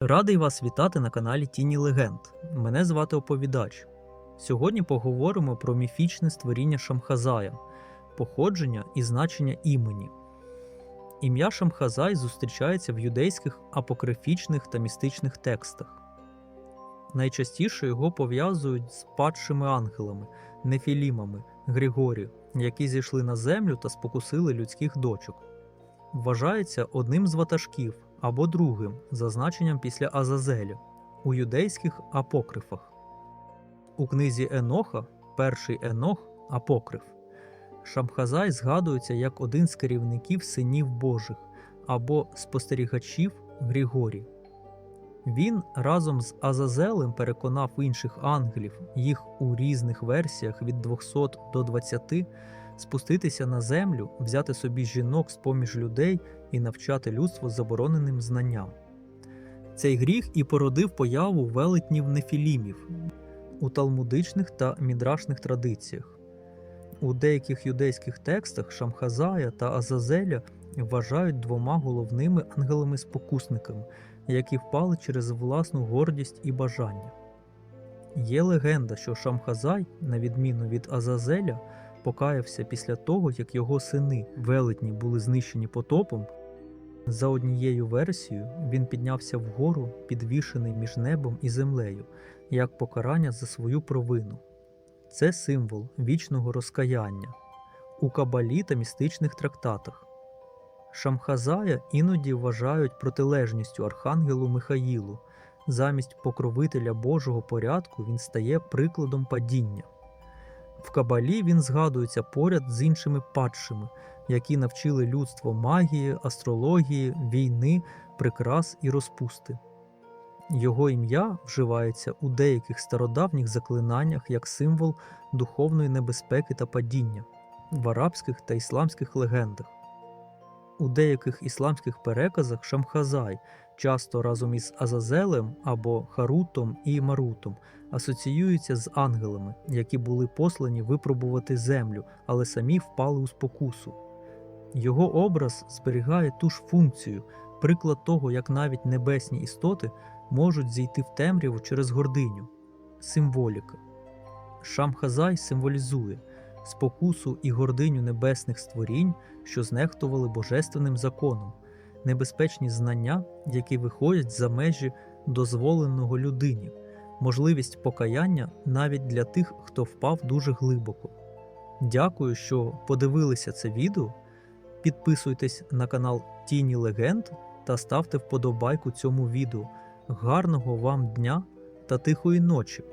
Радий вас вітати на каналі Тіні Легенд. Мене звати Оповідач. Сьогодні поговоримо про міфічне створіння Шамхазая, походження і значення імені. Ім'я Шамхазай зустрічається в юдейських апокрифічних та містичних текстах. Найчастіше його пов'язують з падшими ангелами, нефілімами, Григорі, які зійшли на землю та спокусили людських дочок. Вважається одним з ватажків або другим за значенням після Азазеля у юдейських апокрифах. У книзі Еноха, перший Енох Апокриф, Шамхазай згадується як один з керівників синів Божих або спостерігачів Григорі. Він разом з Азазелем переконав інших ангелів, їх у різних версіях від 200 до 20, спуститися на землю, взяти собі жінок з поміж людей і навчати людство забороненим знанням. Цей гріх і породив появу велетнів нефілімів у талмудичних та мідрашних традиціях. У деяких юдейських текстах Шамхазая та Азазеля вважають двома головними ангелами-спокусниками, які впали через власну гордість і бажання. Є легенда, що Шамхазай, на відміну від Азазеля, покаявся після того, як його сини велетні були знищені потопом. За однією версією, він піднявся вгору, підвішений між небом і землею, як покарання за свою провину. Це символ вічного розкаяння у кабалі та містичних трактатах. Шамхазая іноді вважають протилежністю архангелу Михаїлу. Замість покровителя Божого порядку він стає прикладом падіння. В Кабалі він згадується поряд з іншими падшими, які навчили людство магії, астрології, війни, прикрас і розпусти. Його ім'я вживається у деяких стародавніх заклинаннях як символ духовної небезпеки та падіння в арабських та ісламських легендах. У деяких ісламських переказах Шамхазай часто разом із Азазелем або Харутом і Марутом асоціюється з ангелами, які були послані випробувати землю, але самі впали у спокусу. Його образ зберігає ту ж функцію, приклад того, як навіть небесні істоти можуть зійти в темряву через гординю. Символіка. Шамхазай символізує спокусу і гординю небесних створінь, що знехтували божественним законом, небезпечні знання, які виходять за межі дозволеного людині, можливість покаяння навіть для тих, хто впав дуже глибоко. Дякую, що подивилися це відео. Підписуйтесь на канал Тіні Легенд та ставте вподобайку цьому відео. Гарного вам дня та тихої ночі!